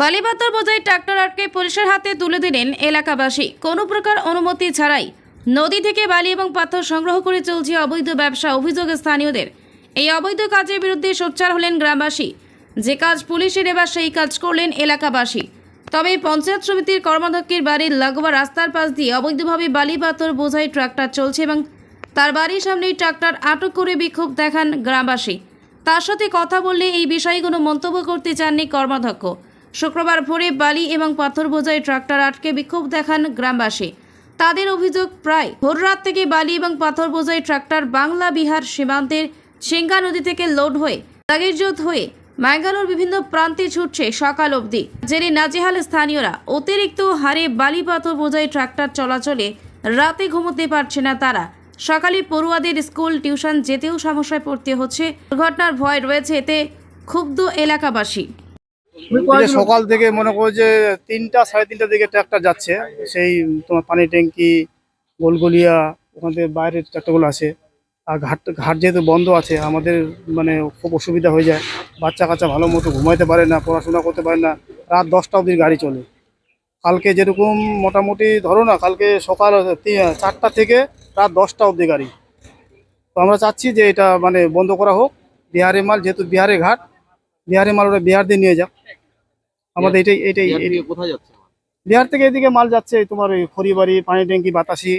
বালিপাতর বোঝাই ট্রাক্টর আটকে পুলিশের হাতে তুলে দিলেন এলাকাবাসী। কোনো প্রকার অনুমতি ছাড়াই নদী থেকে বালি এবং পাথর সংগ্রহ করে চলছে অবৈধ ব্যবসা, অভিযোগ স্থানীয়দের। এই অবৈধ কাজের বিরুদ্ধে সোচ্চার হলেন গ্রামবাসী। যে কাজ পুলিশের, এবার সেই কাজ করলেন এলাকাবাসী। তবে পঞ্চায়েত সমিতির কর্মাধ্যক্ষের বাড়ির লাগোয়া রাস্তার পাশ দিয়ে অবৈধভাবে বালি পাথর বোঝাই ট্রাক্টর চলছে এবং তার বাড়ির সামনেই ট্রাক্টর আটক করে বিক্ষোভ দেখান গ্রামবাসী। তার সাথে কথা বললে এই বিষয়ে কোনো মন্তব্য করতে চাননি কর্মাধ্যক্ষ। শুক্রবার ভোরে বালি এবং পাথর বোঝাই ট্রাক্টর আটকে বিক্ষোভ দেখান গ্রামবাসী। তাদের অভিযোগ, প্রায় ভোররাত থেকে বালি এবং পাথর বোঝাই ট্রাক্টর বাংলা বিহার সীমান্তের সিঙ্গা নদী থেকে লোড হয়ে তাগিরজোত হয়ে ম্যাঙ্গালোর বিভিন্ন প্রান্তে ছুটছে সকাল অবধি। জেনে নাজেহাল স্থানীয়রা, অতিরিক্ত হারে বালি পাথর বোঝাই ট্রাক্টর চলাচলে রাতে ঘুমোতে পারছে না তারা। সকালে পড়ুয়াদের স্কুল, টিউশন যেতেও সমস্যায় পড়তে হচ্ছে। দুর্ঘটনার ভয় রয়েছে এতে ক্ষুব্ধ এলাকাবাসী। সকাল থেকে মনে করো যে তিনটা সাড়ে তিনটার দিকে ট্রাক্টর যাচ্ছে সেই তোমার পানি ট্যাঙ্কি গোলগলিয়া ওখান থেকে বাইরের ট্রাক্টরগুলো আছে। আর ঘাট ঘাট যেহেতু বন্ধ আছে আমাদের মানে খুব অসুবিধা হয়ে যায়। বাচ্চা কাচ্চা ভালো মতো ঘুমাইতে পারে না পড়াশোনা করতে পারে না রাত দশটা অবধি গাড়ি চলে। কালকে যেরকম মোটামুটি ধরো না কালকে সকাল চারটা থেকে রাত দশটা অবধি গাড়ি। তো আমরা চাচ্ছি যে এটা মানে বন্ধ করা হোক। বিহারের মাল যেহেতু বিহারের ঘাট বিহারের মাল ওরা বিহার দিয়ে নিয়ে যাক আমাদের এটাই এটাই বিহার থেকে কোথায় যাচ্ছে বিহার থেকে এদিকে মাল যাচ্ছে তোমার ওই খড়িবাড়ি পানি ট্যাঙ্কি বাতাসি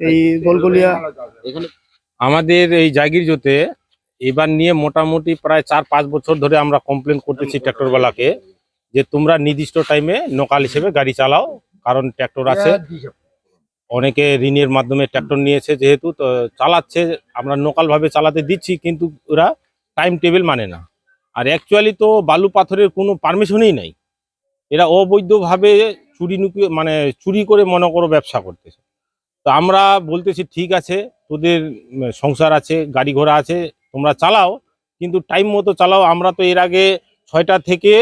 এই গোলগলিয়া। আমাদের এই জাগিরজোতে এবার নিয়ে মোটামুটি প্রায় চার পাঁচ বছর ধরে আমরা কমপ্লেন করতেছি ট্র্যাক্টরওয়ালাকে যে তোমরা নির্দিষ্ট টাইমে নোকাল হিসেবে গাড়ি চালাও কারণ ট্র্যাক্টর আছে। অনেকে ঋণের মাধ্যমে ট্র্যাক্টর নিয়েছে যেহেতু তো চালাচ্ছে। আমরা লোকাল ভাবে চালাতে দিচ্ছি কিন্তু ওরা টাইম টেবিল মানে না। আর অ্যাকচুয়ালি তো বালু পাথরের কোনো পারমিশনই নাই। এরা অবৈধভাবে চুরি নুকি মানে চুরি করে মনে করো ব্যবসা করতেছে। তো আমরা বলতেছি, ঠিক আছে, তোদের সংসার আছে, গাড়ি ঘোড়া আছে, তোমরা চালাও, কিন্তু টাইম মতো চালাও। আমরা তো এর আগে ছয়টা থেকে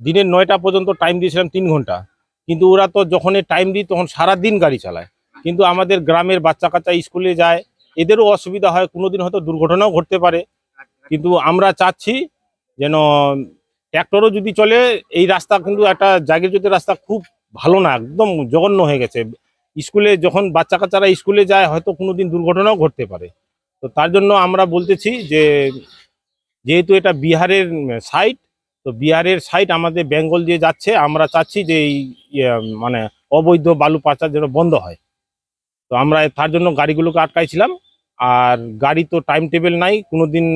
দিনের নয়টা পর্যন্ত টাইম দিয়েছিলাম তিন ঘণ্টা। কিন্তু ওরা তো যখনই টাইম দিই, তখন সারা দিন গাড়ি চালায়। কিন্তু আমাদের গ্রামের বাচ্চা কাচ্চা স্কুলে যায়, এদেরও অসুবিধা হয়, কোনোদিন হয়তো দুর্ঘটনাও ঘটতে পারে। কিন্তু আমরা চাচ্ছি যেন ট্র্যাক্টরও যদি চলে এই রাস্তা কিন্তু একটা জাগির যদি রাস্তা খুব ভালো না একদম জঘন্য হয়ে গেছে। স্কুলে যখন বাচ্চা কাচ্চারা স্কুলে যায় হয়তো কোনো দিন দুর্ঘটনাও ঘটতে পারে। তো তার জন্য আমরা বলতেছি যে যেহেতু এটা বিহারের সাইট তো বিহারের সাইট আমাদের বেঙ্গল দিয়ে যাচ্ছে। আমরা চাচ্ছি যে এই ইয়ে, মানে অবৈধ বালু পাচার যেন বন্ধ হয়। তো আমরা তার জন্য গাড়িগুলোকে আটকাইছিলাম। আর গাড়ি তো টাইম টেবিল নাই কোনোদিন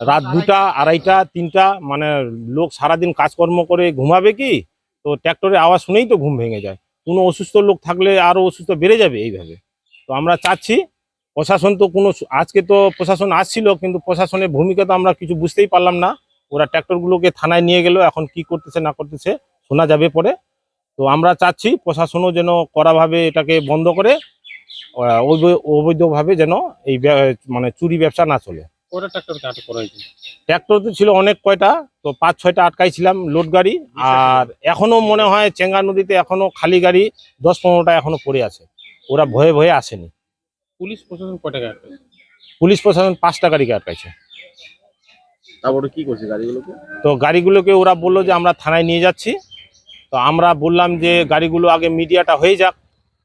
রাত দুটা, আড়াইটা, তিনটা মানে লোক সারাদিন কাজকর্ম করে ঘুমাবে কি? তো ট্র্যাক্টরের আওয়াজ শুনেই তো ঘুম ভেঙে যায়। কোনো অসুস্থ লোক থাকলে আরও অসুস্থ বেড়ে যাবে এইভাবে। তো আমরা চাচ্ছি, প্রশাসন তো কোনো আজকে তো প্রশাসন আসছিল, কিন্তু প্রশাসনের ভূমিকা তো আমরা কিছু বুঝতেই পারলাম না। ওরা ট্র্যাক্টরগুলোকে থানায় নিয়ে গেল, এখন কি করতেছে, না করতেছে, শোনা যাবে পরে। তো আমরা চাচ্ছি, প্রশাসনও যেন কড়াভাবে এটাকে বন্ধ করে অবৈ- অবৈধভাবে যেন এই মানে চুরি ব্যবসা না চলে। আটক করা হয়েছে ট্র্যাক্টর তো ছিল অনেক কয়টা তো পাঁচ ছয়টা আটকাইছিলাম লোড গাড়ি আর এখনও মনে হয় চেঙ্গা নদীতে এখনও খালি গাড়ি দশ পনেরোটা এখনও পড়ে আছে। ওরা ভয়ে ভয়ে আসেনি। পুলিশ প্রশাসন কয় টাকা আটকে পুলিশ প্রশাসন পাঁচটা গাড়িকে আটকাইছে। তারপরে কি করছে গাড়িগুলোকে? তো গাড়িগুলোকে ওরা বলল যে আমরা থানায় নিয়ে যাচ্ছি। তো আমরা বললাম যে গাড়িগুলো আগে মিডিয়াটা হয়ে যাক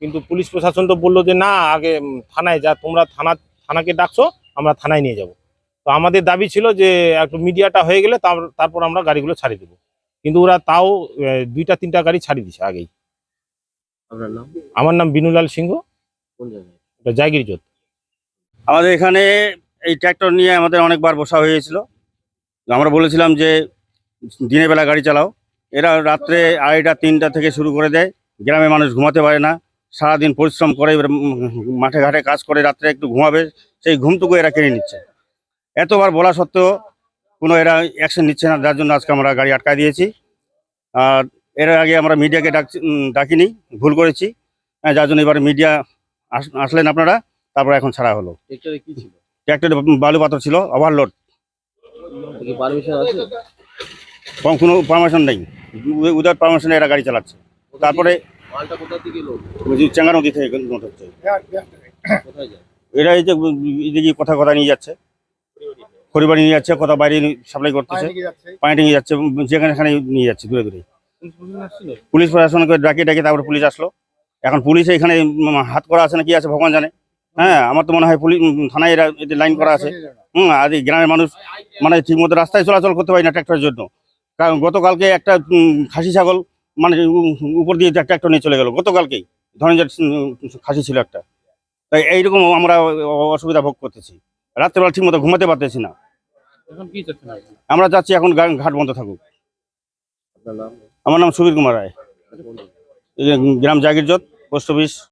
কিন্তু পুলিশ প্রশাসন তো বলল যে না আগে থানায় যা তোমরা থানা থানাকে ডাকছো আমরা থানায় নিয়ে যাব। তো আমাদের দাবি ছিল যে একটু মিডিয়াটা হয়ে গেলে তার- তারপর আমরা গাড়িগুলো ছাড়িয়ে দেবো। কিন্তু ওরা তাও দুইটা তিনটা গাড়ি ছাড়িয়ে দিছে আগেই। আমার নাম বিনুলাল সিংহ। জায়গির জোত আমাদের এখানে এই ট্র্যাক্টর নিয়ে আমাদের অনেকবার বসা হয়েছিল। আমরা বলেছিলাম যে দিনের বেলা গাড়ি চালাও। এরা রাত্রে আড়াইটা তিনটা থেকে শুরু করে দেয়। গ্রামে মানুষ ঘুমাতে পারে না। সারাদিন পরিশ্রম করে এবার মাঠে ঘাটে কাজ করে রাত্রে একটু ঘুমাবে। সেই ঘুমটুকু এরা কেড়ে নিচ্ছে। এতবার বলা সত্ত্বেও কোনো এরা অ্যাকশন নিচ্ছে না যার জন্য আজকে আমরা গাড়ি আটকা দিয়েছি। আর এর আগে আমরা মিডিয়াকে ডাক ডাকিনি ভুল করেছি। হ্যাঁ, যার জন্য এবার মিডিয়া আসলেন আপনারা তারপর এখন ছাড়া হলো। ট্রাক্টরে ট্র্যাক্টরে বালু পাথর ছিল ওভারলোড কি পারমিশন আছে? কম কোনো পারমিশন নেই। উইদাউট পারমিশনে এরা গাড়ি চালাচ্ছে। তারপরে চেঙ্গা নদী থেকে যায়? এরা এই যে এদিকে কথা কথা নিয়ে যাচ্ছে। খড়িবাড়ি নিয়ে যাচ্ছে কোথাও বাইরে সাপ্লাই করতেছে পানি নিয়ে যাচ্ছে। যেখানে সেখানে নিয়ে যাচ্ছে দূরে দূরে। পুলিশ প্রশাসনকে ডাকে ডাকে তারপরে পুলিশ আসলো। এখন পুলিশ এখানে হাত করা আছে না কি আছে ভগবান জানে। হ্যাঁ আমার তো মনে হয় পুলিশ থানায় এরা এদের লাইন করা আছে। হুম আর এই গ্রামের মানুষ মানে ঠিক মতো রাস্তায় চলাচল করতে পারি না ট্র্যাক্টরের জন্য। কারণ গতকালকে একটা খাসি ছাগল মানে উপর দিয়ে ট্র্যাক্টর নিয়ে চলে গেল গতকালকেই। ধরেন খাসি ছিল একটা। তাই এইরকম আমরা অসুবিধা ভোগ করতেছি। রাত্রেবেলা ঠিক মতো ঘুমাতে পারতেছি না। এখন কি চাচ্ছেন আপনি? আমরা যাচ্ছি এখন গা- ঘাট বন্ধ থাকুক। আপনার নাম? আমার নাম সুবীর কুমার রায়। আচ্ছা, গ্রাম জাগির পোস্ট অফিস।